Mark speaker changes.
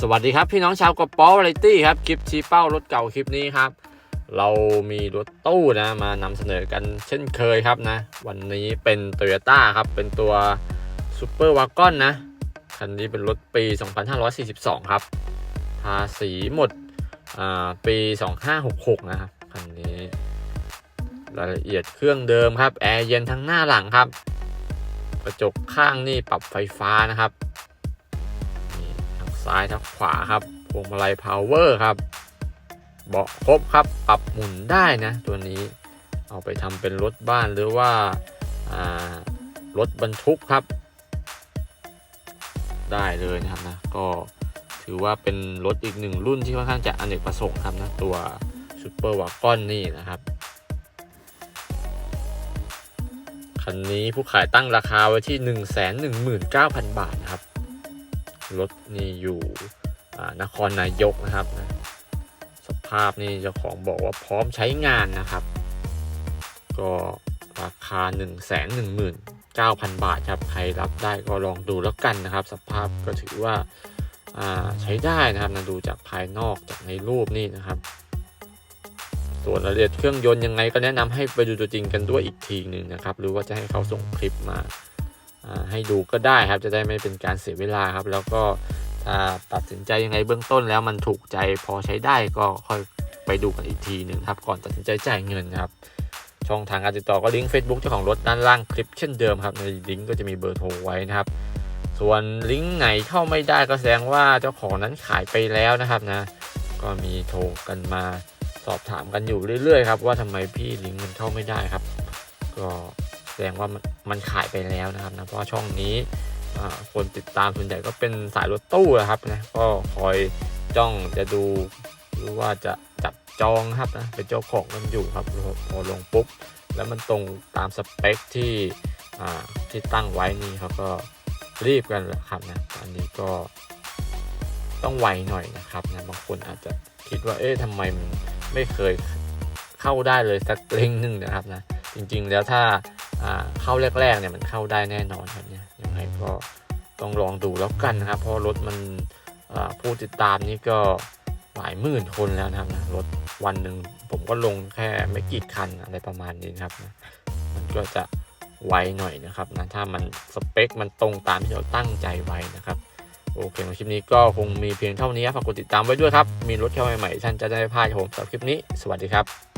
Speaker 1: สวัสดีครับพี่น้องชาวกระป๋อวาไรตี้ครับคลิปชี้เป้ารถเก่าคลิปนี้ครับ เรามีรถตู้นะมานำเสนอกันเช่นเคยครับนะ วันนี้เป็น t o y ยต้าครับ เป็นตัวซูเปอร์วากอนนะ คันนี้เป็นรถปี 2542 ครับ ภาษีหมดอ่าปี 2566 นะครับ คันนี้รายละเอียดเครื่องเดิมครับ แอร์เย็นทั้งหน้าหลังครับ กระจกข้างนี่ปรับไฟฟ้านะครับ ซ้ายทั้งขวาครับพวงมาลัยพาวเวอร์ครับเบาะครบครับปรับหมุนได้นะตัวนี้เอาไปทำเป็นรถบ้านหรือว่ารถบรรทุกครับ ได้เลยนะครับนะก็ถือว่าเป็นรถอีกหนึ่งรุ่นที่ค่อนข้างจะอเนกประสงค์ครับนะตัวซูเปอร์วากอนนี่นะครับคันนี้ผู้ขายตั้งราคาไว้ที่ 1 1 9 0 0 0 บาทนะครับ รถนี่อยู่นครนายกนะครับนะสภาพนี่เจ้าของบอกว่าพร้อมใช้งานนะครับ ก็ราคา 1 1 9 0 0 0 บาทครับ ใครรับได้ก็ลองดูแล้วกันนะครับ สภาพก็ถือว่าาใช้ได้นะครับนะดูจากภายนอกจากในรูปนี่นะครับ ส่วนรายละเอียดเครื่องยนต์ยังไงก็แนะนำให้ไปดูตัวจริงกันด้วยอีกทีหนึ่งนะครับ หรือว่าจะให้เขาส่งคลิปมา ให้ดูก็ได้ครับจะได้ไม่เป็นการเสียเวลาครับ แล้วก็ถ้าตัดสินใจยังไงเบื้องต้นแล้วมันถูกใจพอใช้ได้ก็ค่อยไปดูกันอีกทีหนึ่งครับก่อนตัดสินใจจ่ายเงินครับ ช่องทางการติดต่อก็ลิงก์ Facebook เจ้าของรถด้านล่างคลิปเช่นเดิมครับในลิงก์ก็จะมีเบอร์โทรไว้นะครับ ส่วนลิงก์ไหนเข้าไม่ได้ก็แสดงว่าเจ้าของนั้นขายไปแล้วนะครับนะ ก็มีโทรกันมาสอบถามกันอยู่เรื่อยๆครับว่าทำไมพี่ลิงก์มันเข้าไม่ได้ครับ ก็ แสดงว่ามันมันขายไปแล้วนะครับนะเพราะว่าช่องนี้คนติดตามส่วนใหญ่ก็เป็นสายรถตู้นะครับนะก็คอยจ้องจะดูหรือว่าจะจับจองครับนะเป็นเจ้าของกันอยู่ครับพอลงปุ๊บ แล้วมันตรงตามสเปคที่ที่ตั้งไว้นี่เขาก็รีบกันแหละครับนะอันนี้ก็ต้องไวหน่อยนะครับนะบางคนอาจจะคิดว่าเอ๊ะทำไมมันไม่เคยเข้าได้เลยสักเล่งหนึ่งนะครับนะจริงๆแล้วถ้า เข้าแรกๆเนี่ยมันเข้าได้แน่นอนครับเนี่ยยังไงก็ต้องลองดูแล้วกันนะครับ เพราะรถมันผู้ติดตามนี่ก็หลายหมื่นคนแล้วนะครับนะรถวันหนึ่งผมก็ลงแค่ไม่กี่คันอะไรประมาณนี้นะครับนะมันก็จะไวหน่อยนะครับนะถ้ามันสเปคมันตรงตามที่เราตั้งใจไว้นะครับโอเคคลิปนี้ก็คงมีเพียงเท่านี้ฝากกดติดตามไว้ด้วยครับ มีรถเข้าใหม่ๆท่านจะได้พลาดผมสำหรับคลิปนี้ สวัสดีครับ